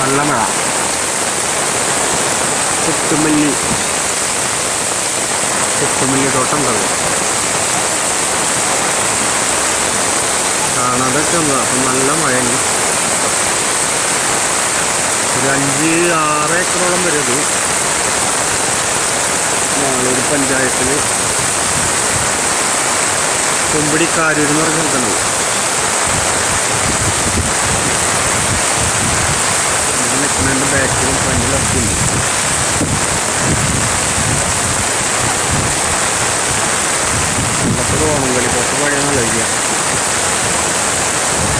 നല്ല മഴ. ചെത്തുമല്ലി. ചെത്തുമല്ലി തോട്ടം ഉണ്ടാവും കാണാതൊക്കെ ഉണ്ട്? അപ്പം നല്ല മഴയാണ്. ഒരു അഞ്ച് ആറ് ഏക്കറോളം വരും ഇത് മാളൂർ പഞ്ചായത്തിൽ കുമ്പിടി കാരൂർ എന്ന് പറഞ്ഞ സ്ഥലത്തുണ്ട് ബാക്കിലും ഫ്രണ്ടിലൊക്കെ ഉണ്ട് കളി കുറച്ച് പഴയ നല്ല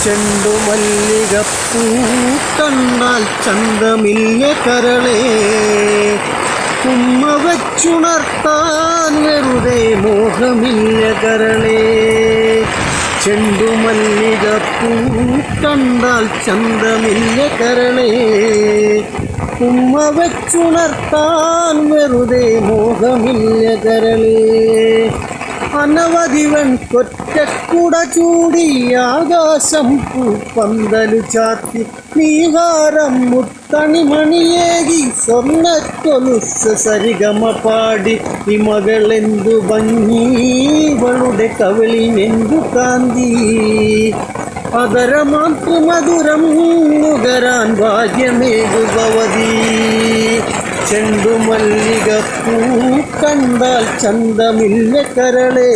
ചെണ്ടുമല്ലികപ്പൂ കണ്ടാൽ ചന്തമില്ല കരളേ? ഉമ്മ വച്ചുണർത്താൻ വെറുതെ മോഹമില്ല കരളേ. ചെണ്ടുമല്ലികപ്പൂ കണ്ടാൽ ചന്തമില്ല കരണേ. ഉമ്മ വെച്ചുണർത്താൻ വെറുതെ മോഹമില്ല കരളേ അനവധിവൻ കൊറ്റക്കുട ചൂടി ആകാശം പൂപ്പന്തലു ചാത്തി നീഹാരം മുത്തണിമണിയേകി സ്വർണക്കൊലുസ് സരിഗമ പാടി. ഈ മകളെന്തു ഭംഗി ഇവളുടെ കാന്തി. അതരമാതൃ മധുരം നുകരാൻ ഭാഗ്യമേകുഭവതി ചെണ്ടുമല്ലികപ്പൂ കണ്ടാൽ ചന്തമില്ല കരളേ.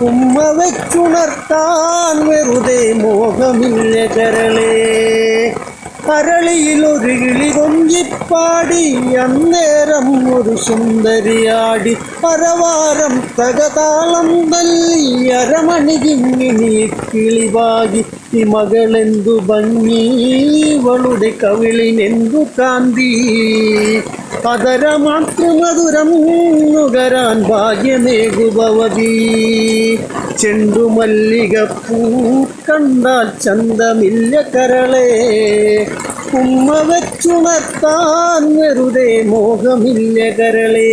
ഉമ്മ വെച്ചുണർത്താൻ വെറുതെ മോഹമില്ല കരളേ. കരളിയിൽ ഒരു കിളി കൊഞ്ചിപ്പാടി അന്നേരം ഒരു സുന്ദരിയാടി. പരവാരം തകതാളം തല്ലി. അരമണി കിങ്ങിനി കിളിവാകി ഈ മകളെന്തു ഭംഗി. ഇവളുടെ കവിളിനെന്തു കാന്തി. അതരമാതൃമധുരം നുകരാൻ ഭാഗ്യമേകുഭവതി. ചെണ്ടുമല്ലികപ്പൂ കണ്ടാൽ ചന്തമില്ല കരളേ. ഉമ്മ വെച്ചുണർത്താൻ വെറുതെ മോഹമില്ല കരളേ.